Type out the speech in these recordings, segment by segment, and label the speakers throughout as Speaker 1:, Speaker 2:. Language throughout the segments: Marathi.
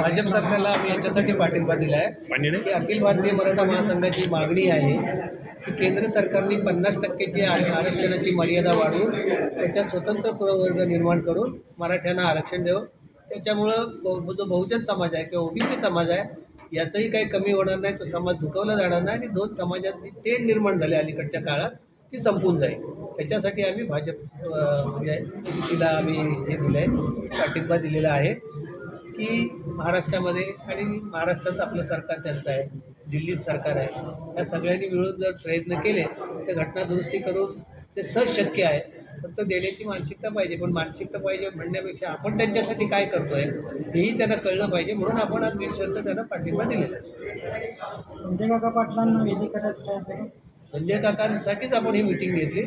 Speaker 1: भाजप सरकारला आम्ही याच्यासाठी पाठिंबा दिला आहे की अखिल भारतीय मराठा महासंघाची मागणी आहे की केंद्र सरकारने पन्नास टक्केची आरक्षणाची मर्यादा वाढवून त्याच्यात स्वतंत्र प्रवर्ग निर्माण करून मराठ्यांना आरक्षण द्यावं. त्याच्यामुळं जो बहुजन समाज आहे किंवा ओबीसी समाज आहे याचंही काही कमी होणार नाही तो समाज दुखवला जाणार नाही आणि दोन समाजात जी तेढ निर्माण झाली अलीकडच्या काळात ती संपून जाईल. त्याच्यासाठी आम्ही भाजप म्हणजे तिला आम्ही हे दिलं आहे पाठिंबा दिलेला आहे. की महाराष्ट्रामध्ये आणि महाराष्ट्रात आपलं सरकार त्यांचं आहे दिल्लीत सरकार आहे या सगळ्यांनी मिळून जर प्रयत्न केले तर घटना दुरुस्ती करून ते सहज शक्य आहे. फक्त देण्याची मानसिकता पाहिजे पण मानसिकता पाहिजे म्हणण्यापेक्षा आपण त्यांच्यासाठी काय करतो आहे हेही त्यांना कळलं पाहिजे म्हणून आपण आज बिनशर्त त्यांना पाठिंबा दिलेला आहे.
Speaker 2: संजय काका पाटलांना विजय करायचं काय?
Speaker 1: संजय काकांसाठीच आपण ही मिटिंग घेतली.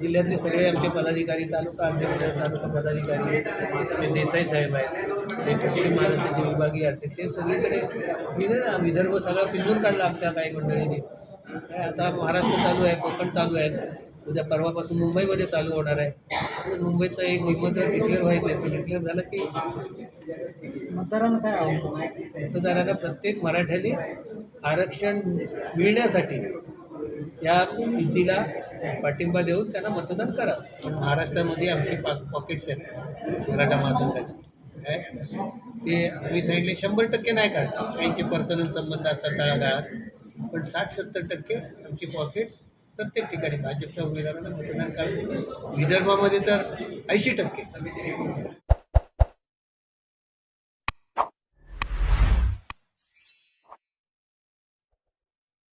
Speaker 1: जिल्ह्यातले सगळे आमचे पदाधिकारी तालुका अध्यक्ष तालुका पदाधिकारी देसाई साहेब आहेत ते पश्चिम महाराष्ट्राचे विभागीय अध्यक्ष हे सगळीकडे विदर्भ विदर्भ सगळा पिंजून काढला आमच्या काही मंडळीने. काय आता महाराष्ट्र चालू आहे कोकण चालू आहे. उद्या परवापासून मुंबईमध्ये चालू होणार आहे. मुंबईचं एक निबंधन डिक्लेअर व्हायचं आहे ते डिक्लेअर झालं की
Speaker 2: मतदारांना काय आव्हान
Speaker 1: मतदारांना प्रत्येक मराठ्याने आरक्षण मिळण्यासाठी या युतीला पाठिंबा देऊन त्यांना मतदान करा. महाराष्ट्रामध्ये आमचे पा पॉकेट्स आहेत. मराठा महासंघाचे. काय ते आम्ही सांगितले शंभर टक्के नाही काढत त्यांचे पर्सनल संबंध असतात तळागाळात. पण साठ सत्तर टक्के आमची पॉकेट्स प्रत्येक ठिकाणी भाजपच्या उमेदवारांना मतदान करा विदर्भामध्ये तर ऐंशी टक्के.